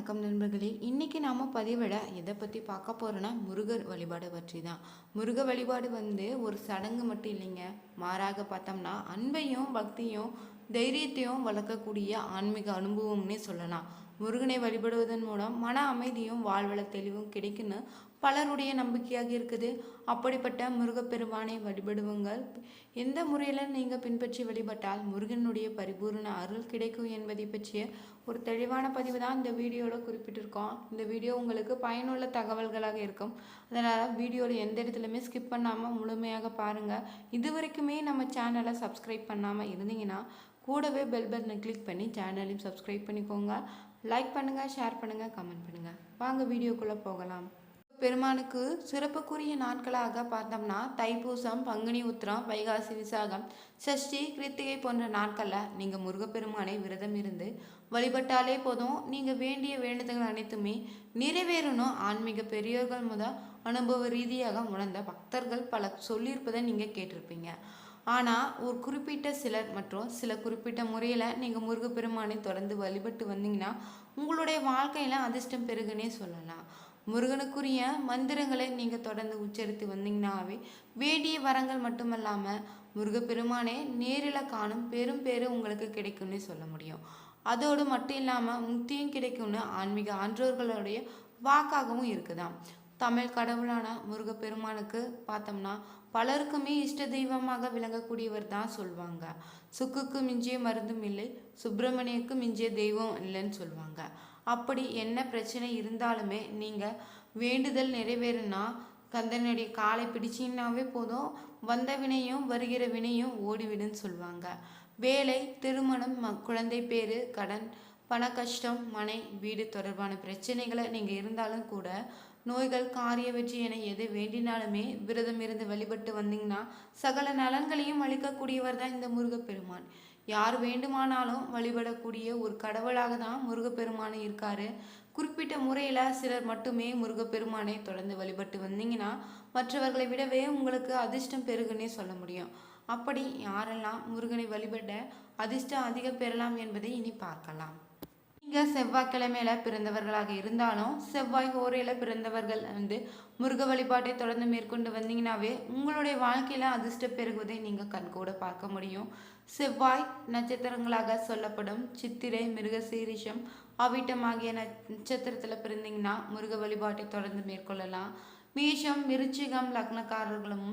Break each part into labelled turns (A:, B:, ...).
A: வணக்கம் நண்பர்களே. இன்றைக்கி நாம் பதிவிட எதை பற்றி பார்க்க போகிறோன்னா முருகர் வழிபாடு பற்றி தான் முருக வழிபாடு வந்து ஒரு சடங்கு மட்டும் இல்லைங்க. மாறாக பார்த்தோம்னா அன்பையும் பக்தியும் தைரியத்தையும் வளர்க்கக்கூடிய ஆன்மீக அனுபவம்னே சொல்லலாம். முருகனை வழிபடுவதன் மூலம் மன அமைதியும் வாழ்வள தெளிவும் கிடைக்குன்னு பலருடைய நம்பிக்கையாக இருக்குது. அப்படிப்பட்ட முருகப்பெருமானை வழிபடுவுங்கள். எந்த முறையில் நீங்கள் பின்பற்றி வழிபட்டால் முருகனுடைய பரிபூரண அருள் கிடைக்கும் என்பதை பற்றிய ஒரு தெளிவான பதிவு தான் இந்த வீடியோவில் குறிப்பிட்டிருக்கோம். இந்த வீடியோ உங்களுக்கு பயனுள்ள தகவல்களாக இருக்கும். அதனால் வீடியோவில் எந்த இடத்துலையுமே ஸ்கிப் பண்ணாமல் முழுமையாக பாருங்கள் இது வரைக்குமே நம்ம சேனலை சப்ஸ்கிரைப் பண்ணாமல் இருந்தீங்கன்னா கூடவே பெல் பட்டனை கிளிக் பண்ணி சேனலையும் சப்ஸ்கிரைப் பண்ணிக்கோங்க. லைக் பண்ணுங்கள் ஷேர் பண்ணுங்கள் கமெண்ட் பண்ணுங்கள் வாங்க வீடியோக்குள்ளே போகலாம். பெருமானுக்கு சிறப்புக்குரிய நாட்களாக பார்த்தோம்னா தைப்பூசம் பங்குனி உத்திரம் வைகாசி விசாகம் சஷ்டி கிருத்திகை போன்ற நாட்களில் நீங்கள் முருகப்பெருமானை விரதம் இருந்து வழிபட்டாலே போதும். நீங்கள் வேண்டிய வேண்டுதல்கள் அனைத்துமே நிறைவேறணும். ஆன்மீக பெரியோர்கள் முதல் அனுபவ ரீதியாக உணர்ந்த பக்தர்கள் பல சொல்லியிருப்பதை நீங்கள் கேட்டிருப்பீங்க. ஆனால் ஒரு குறிப்பிட்ட சிலர் மற்றும் சில குறிப்பிட்ட முறையில் நீங்கள் முருகப்பெருமானை தொடர்ந்து வழிபட்டு வந்தீங்கன்னா உங்களுடைய வாழ்க்கையில் அதிர்ஷ்டம் பெருகுனே சொல்லலாம். முருகனுக்குரிய மந்திரங்களை நீங்கள் தொடர்ந்து உச்சரித்து வந்தீங்கன்னாவே வேண்டிய வரங்கள் மட்டுமல்லாமல் முருகப்பெருமானே நேரில் காணும் பெரும் பேர் உங்களுக்கு கிடைக்கும்னு சொல்ல முடியும். அதோடு மட்டும் இல்லாமல் முக்தியும் கிடைக்கும்னு ஆன்மீக ஆன்றோர்களுடைய வாக்காகவும் இருக்குதாம். தமிழ் கடவுளான முருகப்பெருமானுக்கு பார்த்தோம்னா பலருக்குமே இஷ்ட தெய்வமாக விளங்கக்கூடியவர் தான் சொல்லுவாங்க சுக்குக்கு மிஞ்சிய மருந்தும் இல்லை சுப்பிரமணியக்கு மிஞ்சிய தெய்வம் இல்லைன்னு சொல்லுவாங்க அப்படி என்ன பிரச்சனை இருந்தாலுமே நீங்கள் வேண்டுதல் நிறைவேறுனா கந்தனுடைய காலை பிடிச்சிங்கனாவே போதும். வந்த வினையும் வருகிற வினையும் ஓடிவிடுன்னு சொல்லுவாங்க வேலை திருமணம் ம குழந்தை பேரு கடன் பண கஷ்டம் மனை வீடு தொடர்பான பிரச்சனைகளை நீங்கள் இருந்தாலும் கூட நோய்கள் காரிய வெற்றி என எது வேண்டினாலுமே விரதம் இருந்து வழிபட்டு வந்தீங்கன்னா சகல நலன்களையும் அளிக்கக்கூடியவர் தான் இந்த முருகப்பெருமான். யார் வேண்டுமானாலும் வழிபடக்கூடிய ஒரு கடவுளாக தான் முருகப்பெருமான் இருக்காரு. குறிப்பிட்ட முறையில் சிலர் மட்டுமே முருகப்பெருமானை தொடர்ந்து வழிபட்டு வந்தீங்கன்னா மற்றவர்களை விடவே உங்களுக்கு அதிர்ஷ்டம் பெருகுன்னே சொல்ல முடியும். அப்படி யாரெல்லாம் முருகனை வழிபட அதிர்ஷ்டம் அதிகம் பெறலாம் என்பதை இனி பார்க்கலாம். நீங்கள் செவ்வாய்க்கிழமையில் பிறந்தவர்களாக இருந்தாலும் செவ்வாய் ஹோரையில் பிறந்தவர்கள் வந்து முருக வழிபாட்டை தொடர்ந்து மேற்கொண்டு வந்தீங்கன்னாவே உங்களுடைய வாழ்க்கையில் அதிர்ஷ்டம் பெருகுவதை நீங்கள் கண்கூட பார்க்க முடியும். செவ்வாய் நட்சத்திரங்களாக சொல்லப்படும் சித்திரை மிருகசீரிஷம் அவிட்டம் ஆகிய நட்சத்திரத்தில் பிறந்தீங்கன்னா முருக வழிபாட்டை தொடர்ந்து மேற்கொள்ளலாம். மீஷம் மிருச்சிகம் லக்னக்காரர்களும்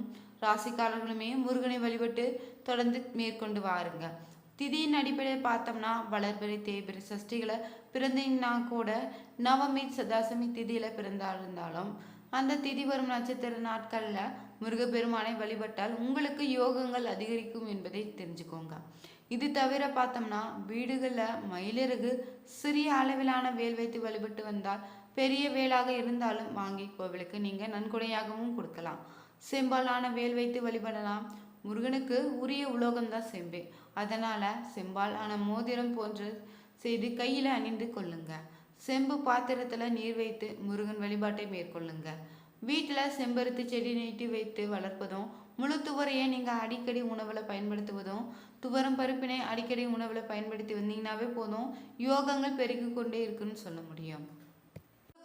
A: ராசிக்காரர்களுமே முருகனை வழிபட்டு தொடர்ந்து மேற்கொண்டு வாருங்க. திதியின் அடிப்படையில் பார்த்தோம்னா வளர்பிறை தேய்பிறை சஷ்டிகளை பிறந்தீங்கன்னா கூட நவமி சதாசமி திதியில் பிறந்தா இருந்தாலும் அந்த திதி வரும் நட்சத்திர நாட்களில் முருகப்பெருமானை வழிபட்டால் உங்களுக்கு யோகங்கள் அதிகரிக்கும் என்பதை தெரிஞ்சுக்கோங்க. இது தவிர பார்த்தோம்னா வீடுகளில் மயிலிறகு சிறிய அளவிலான வேல் வைத்து வழிபட்டு வந்தால் பெரிய வேலாக இருந்தாலும் வாங்கி கோவிலுக்கு நீங்கள் நன்கொடையாகவும் கொடுக்கலாம். செம்பாலான வேல் வைத்து வழிபடலாம். முருகனுக்கு உரிய உலோகம்தான் செம்பு. அதனால் செம்பாலான மோதிரம் போன்று செய்து கையில் அணிந்து கொள்ளுங்க. செம்பு பாத்திரத்தில் நீர் வைத்து முருகன் வழிபாட்டை மேற்கொள்ளுங்க. வீட்டில் செம்பருத்தி செடி நீட்டி வைத்து வளர்ப்பதும் முழு துவரையை நீங்கள் அடிக்கடி உணவில் பயன்படுத்துவதும் துவரம் பருப்பினை அடிக்கடி உணவில் பயன்படுத்தி வந்தீங்கன்னாவே போதும். யோகங்கள் பெருகி கொண்டே இருக்குன்னு சொல்ல முடியும்.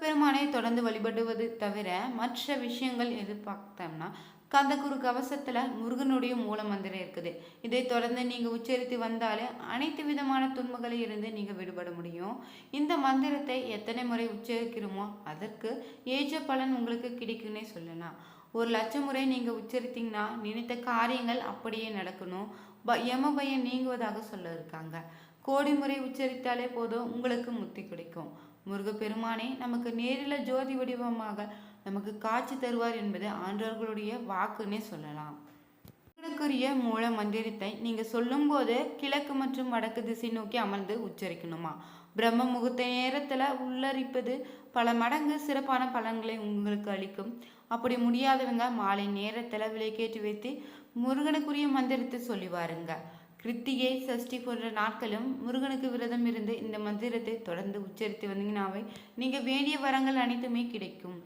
A: பெருமானை தொடர்ந்து வழிபடுவது தவிர மற்ற விஷயங்கள் எதிர்பார்த்தோம்னா கந்தகுரு கவசத்தில் முருகனுடைய மூல மந்திரம் இருக்குது. இதை தொடர்ந்து நீங்கள் உச்சரித்து வந்தாலே அனைத்து விதமான துன்பங்களில் இருந்து நீங்கள் விடுபட முடியும். இந்த மந்திரத்தை எத்தனை முறை உச்சரிக்கிறோமோ அதற்கு ஏற்ற பலன் உங்களுக்கு கிடைக்குன்னே சொல்லலாம். ஒரு லட்சம் முறை நீங்கள் உச்சரித்தீங்கன்னா நினைத்த காரியங்கள் அப்படியே நடக்கணும். ப யம பயம் நீங்குவதாக சொல்ல இருக்காங்க கோடி முறை உச்சரித்தாலே போதும் உங்களுக்கு முத்தி கிடைக்கும். முருகப்பெருமானே நமக்கு நேரில் ஜோதி வடிவமாக நமக்கு காட்சி தருவார் என்பது ஆன்றோர்களுடைய வாக்குன்னே சொல்லலாம். முருகனுக்குரிய மூல மந்திரத்தை நீங்கள் சொல்லும்போது கிழக்கு மற்றும் வடக்கு திசை நோக்கி அமர்ந்து உச்சரிக்கணுமா? பிரம்ம முகூர்த்த நேரத்தில் உள்ளரிப்பது பல மடங்கு சிறப்பான பலன்களை உங்களுக்கு அளிக்கும். அப்படி முடியாதவங்க மாலை நேரத்தில் விலைக்கேற்றி வைத்து முருகனுக்குரிய மந்திரத்தை சொல்லி வாருங்க. கிருத்திகை சஷ்டி போன்ற நாட்களும் முருகனுக்கு விரதம் இருந்து இந்த மந்திரத்தை தொடர்ந்து உச்சரித்து வந்தீங்கன்னாவே நீங்கள் வேண்டிய வரங்கள் அனைத்துமே கிடைக்கும்.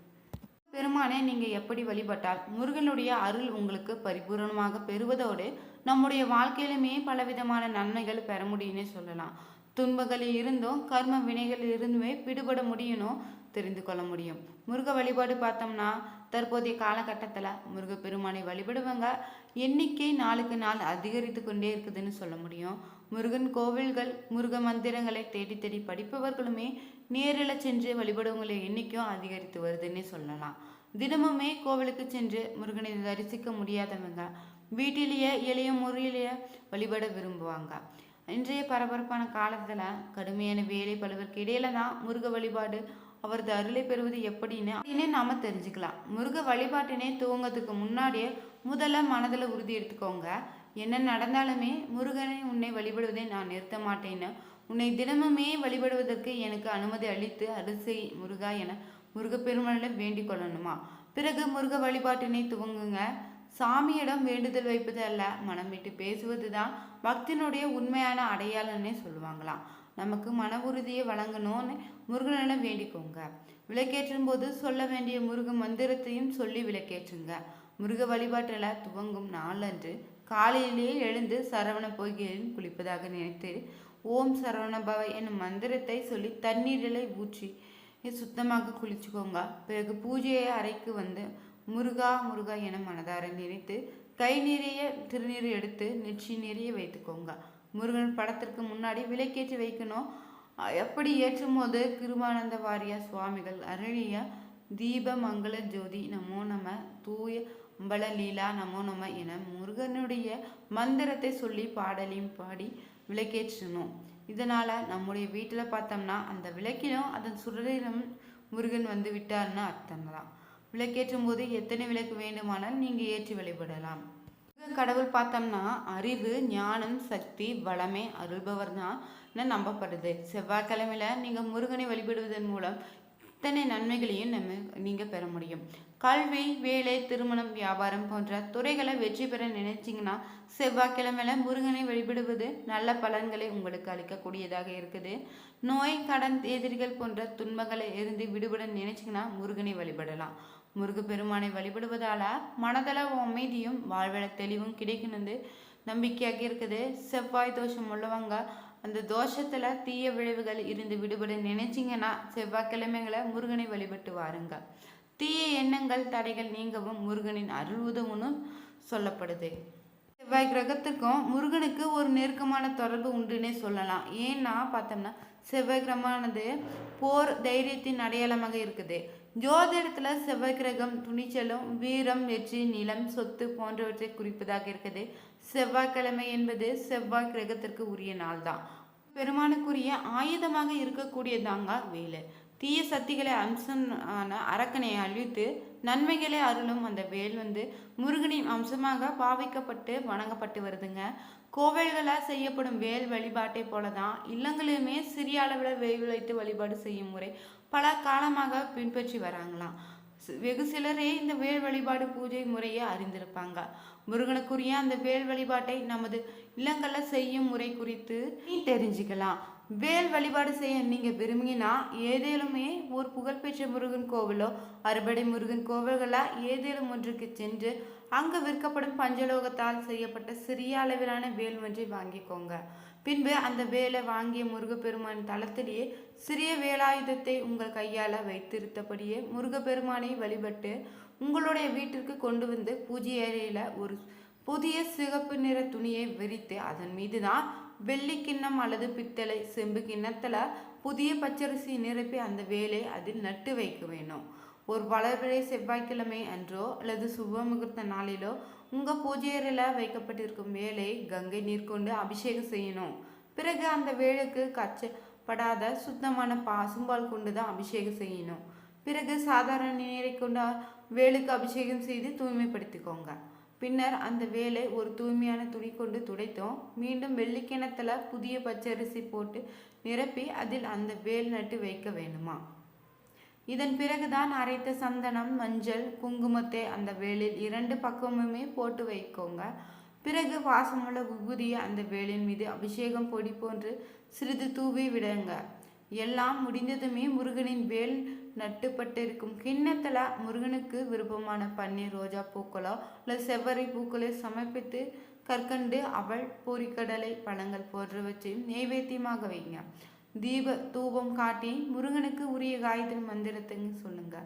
A: பெருமானை நீங்கள் எப்படி வழிபட்டால் முருகனுடைய அருள் உங்களுக்கு பரிபூரணமாக பெறுவதோடு நம்முடைய வாழ்க்கையிலுமே பலவிதமான நன்மைகள் பெற முடியும்னு சொல்லலாம். துன்பங்களில் இருந்தும் கர்ம வினைகளில் இருந்துமே விடுபட முடியணும் தெரிந்து கொள்ள முடியும். முருக வழிபாடு பார்த்தோம்னா தற்போதைய காலகட்டத்தில் முருகப்பெருமானை வழிபடுவங்க எண்ணிக்கை நாளுக்கு நாள் அதிகரித்து கொண்டே இருக்குதுன்னு சொல்ல முடியும். முருகன் கோவில்கள் முருக மந்திரங்களை தேடி தேடி படிப்பவர்களுமே நேரில் சென்று வழிபடுவங்களை எண்ணிக்கையும் அதிகரித்து வருதுன்னே சொல்லலாம். தினமுமே கோவிலுக்கு சென்று முருகனை தரிசிக்க முடியாதவங்க வீட்டிலேயே எளிய முறையிலேயே வழிபட விரும்புவாங்க. இன்றைய பரபரப்பான காலத்தில் கடுமையான வேலை பழுவிற்கு இடையில தான் முருக வழிபாடு அவரது அருளை பெறுவது எப்படின்னு நாம தெரிஞ்சுக்கலாம். முருக வழிபாட்டினை துவங்கத்துக்கு முன்னாடியே முதல்ல மனதில் உறுதி எடுத்துக்கோங்க. என்ன நடந்தாலுமே முருகனை உன்னை வழிபடுவதை நான் நிறுத்த மாட்டேன்னு. உன்னை தினமுமே வழிபடுவதற்கு எனக்கு அனுமதி அளித்து அரிசி முருகா என முருகப்பெருமானிடம் வேண்டிக் கொள்ளணுமா? பிறகு முருக வழிபாட்டினை துவங்குங்க. சாமியிடம் வேண்டுதல் வைப்பது அல்ல மனம் விட்டு பேசுவது தான் பக்தினுடைய உண்மையான அடையாளம்னே சொல்லுவாங்களாம். நமக்கு மன உறுதியை வழங்கணும்னு முருகனிடம் வேண்டிக்கோங்க. விளக்கேற்றும் போது சொல்ல வேண்டிய முருக மந்திரத்தையும் சொல்லி விளக்கேற்றுங்க. முருக வழிபாட்டில் துவங்கும் நாளன்று காலையிலேயே எழுந்து சரவண பொய்கையில் குளிப்பதாக நினைத்து ஓம் சரவண பவ என்னும் மந்திரத்தை சொல்லி தண்ணீரிலை ஊற்றி சுத்தமாக குளிச்சுக்கோங்க. பிறகு பூஜையை அறைக்கு வந்து முருகா முருகா என மனதார நினைத்து கை நிறைய திருநீர் எடுத்து நெற்றி நிறைய வைத்துக்கோங்க. முருகன் படத்திற்கு முன்னாடி விளக்கேற்றி வைக்கணும். எப்படி ஏற்றும் போது கிருபானந்த வாரியா சுவாமிகள் அருளிய தீப மங்கள ஜோதி நமோ நம தூய அம்பல லீலா நமோ நம என முருகனுடைய மந்திரத்தை சொல்லி பாடலையும் பாடி விளக்கேற்றணும் இதனால நம்முடைய வீட்டில் பார்த்தோம்னா அந்த விளக்கிலும் அதன் சுடரிலும் முருகன் வந்து விட்டார்னு அர்த்தம் தான் விளக்கேற்றும் போது எத்தனை விளக்கு வேண்டுமானால் நீங்கள் ஏற்றி வழிபடலாம். கடவுள் பார்த்தோம்னா அறிவு ஞானம் சக்தி வளமே அருள்பவர் தான் நம்பப்படுது. செவ்வாய்க்கிழமையில நீங்கள் முருகனை வழிபடுவதன் மூலம் இத்தனை நன்மைகளையும் நம்ம நீங்கள் பெற முடியும். கல்வி வேலை திருமணம் வியாபாரம் போன்ற துறைகளை வெற்றி பெற நினைச்சிங்கன்னா செவ்வாய்க்கிழமையில முருகனை வழிபடுவது நல்ல பலன்களை உங்களுக்கு அளிக்கக்கூடியதாக இருக்குது. நோய் கடன் எதிரிகள் போன்ற துன்பங்களை இருந்து விடுபட நினைச்சிங்கன்னா முருகனை வழிபடலாம். முருகப்பெருமானை வழிபடுவதால மனதள அமைதியும் வாழ்வள தெளிவும் கிடைக்கணுது நம்பிக்கையாக இருக்குது. செவ்வாய் தோஷம் உள்ளவங்க அந்த தோஷத்துல தீய விளைவுகள் இருந்து விடுபட நினைச்சிங்கன்னா செவ்வாய்க்கிழமைகளை முருகனை வழிபட்டு வாருங்க. தீய எண்ணங்கள் தடைகள் நீங்கவும் முருகனின் அருள் உதவுன்னு சொல்லப்படுது. செவ்வாய் கிரகத்துக்கும் முருகனுக்கு ஒரு நெருக்கமான தொடர்பு உண்டுன்னே சொல்லலாம். ஏன்னா பார்த்தோம்னா செவ்வாய் கிரகமானது போர் தைரியத்தின் அடையாளமாக இருக்குது. ஜோதிடத்தில் செவ்வாய் கிரகம் துணிச்சலும் வீரம் வெற்றி நிலம் சொத்து போன்றவற்றை குறிப்பதாக இருக்குது. செவ்வாய்க்கிழமை என்பது செவ்வாய் கிரகத்திற்கு உரிய நாள் தான் பெருமானுக்குரிய ஆயுதமாக இருக்கக்கூடியதாங்க வேலை. தீய சக்திகளை அம்சமான அரக்கனை அழித்து நன்மைகளை அருளும் அந்த வேல் வந்து முருகனின் அம்சமாக பாவிக்கப்பட்டு வணங்கப்பட்டு வருதுங்க. கோவில்களால் செய்யப்படும் வேல் வழிபாட்டை போல தான் இல்லங்களிலுமே சிறிய அளவில் வேல் வைத்து வழிபாடு செய்யும் முறை பல காலமாக பின்பற்றி வராங்களாம். வெகு சிலரே இந்த வேல் வழிபாடு பூஜை முறையை அறிந்திருப்பாங்க. முருகனுக்குரிய அந்த வேல் வழிபாட்டை நமது இல்லங்களில் செய்யும் முறை குறித்து நீ தெரிஞ்சுக்கலாம். வேல் வழிபாடு செய்ய நீங்கள் விரும்பினா ஏதேலுமே ஒரு புகழ்பெற்ற முருகன் கோவிலோ அறுபடை முருகன் கோவில்களா ஏதேனும் ஒன்றுக்கு சென்று அங்கு விற்கப்படும் பஞ்சலோகத்தால் செய்யப்பட்ட சிறிய அளவிலான வேல் ஒன்றை வாங்கிக்கோங்க. பின்பு அந்த வேலை வாங்கிய முருகப்பெருமான் தளத்திலேயே சிறிய வேலாயுதத்தை உங்கள் கையால் வைத்திருத்தபடியே முருகப்பெருமானை வழிபட்டு உங்களுடைய வீட்டிற்கு கொண்டு வந்து பூஜை அறையில் ஒரு புதிய சிகப்பு நிற துணியை விரித்து அதன் மீது தான் வெள்ளி கிண்ணம் அல்லது பித்தளை செம்பு கிண்ணத்தில் புதிய பச்சரிசி நிரப்பி அந்த வேலை அதில் நட்டு வைக்க வேணும் ஒரு வளர்பிறை செவ்வாய்க்கிழமை அன்றோ அல்லது சுப முகூர்த்த நாளிலோ உங்கள் பூஜையறையில் வைக்கப்பட்டிருக்கும் வேலை கங்கை நீர் கொண்டு அபிஷேகம் செய்யணும். பிறகு அந்த வேலுக்கு கச்சப்படாத சுத்தமான பாசும்பால் கொண்டு தான் அபிஷேகம் செய்யணும். பிறகு சாதாரண நீரை கொண்டு வேலுக்கு அபிஷேகம் செய்து தூய்மைப்படுத்திக்கோங்க. பின்னர் அந்த வேலை ஒரு தூய்மையான துணி கொண்டு துடைத்தோம். மீண்டும் வெள்ளிக்கிணத்துல புதிய பச்சரிசி போட்டு நிரப்பி அதில் அந்த வேல் நட்டு வைக்க வேண்டுமா? இதன் பிறகுதான் அரைத்த சந்தனம் மஞ்சள் குங்குமத்தை அந்த வேலில் இரண்டு பக்கமுமே போட்டு வைக்கோங்க. பிறகு வாசமுள்ள விபூதியை அந்த வேலின் மீது அபிஷேகம் பொடி போன்று சிறிது தூவி விடுங்க. எல்லாம் முடிந்ததுமே முருகனின் வேல் நட்டுப்பட்டிருக்கும் கிண்ணத்தில் முருகனுக்கு விருப்பமான பன்னீர் ரோஜா பூக்களோ இல்லை செவ்வரை பூக்களோ சமர்ப்பித்து கற்கண்டு அவள் பொறிக்கடலை பழங்கள் போன்றவற்றையும் நெய்வேத்தியமாக வைங்க. தீப தூபம் காட்டி முருகனுக்கு உரிய காயத்ரி மந்திரத்தை சொல்லுங்க.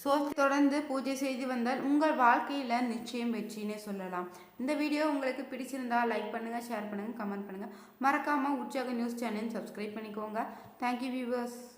A: ஸோ தொடர்ந்து பூஜை செய்து வந்தால் உங்கள் வாழ்க்கையில் நிச்சயம் வெற்றினே சொல்லலாம். இந்த வீடியோ உங்களுக்கு பிடிச்சிருந்தா லைக் பண்ணுங்கள் ஷேர் பண்ணுங்கள் கமெண்ட் பண்ணுங்கள் மறக்காமல் உற்சாக நியூஸ் சேனல் சப்ஸ்கிரைப் பண்ணிக்கோங்க. Thank you viewers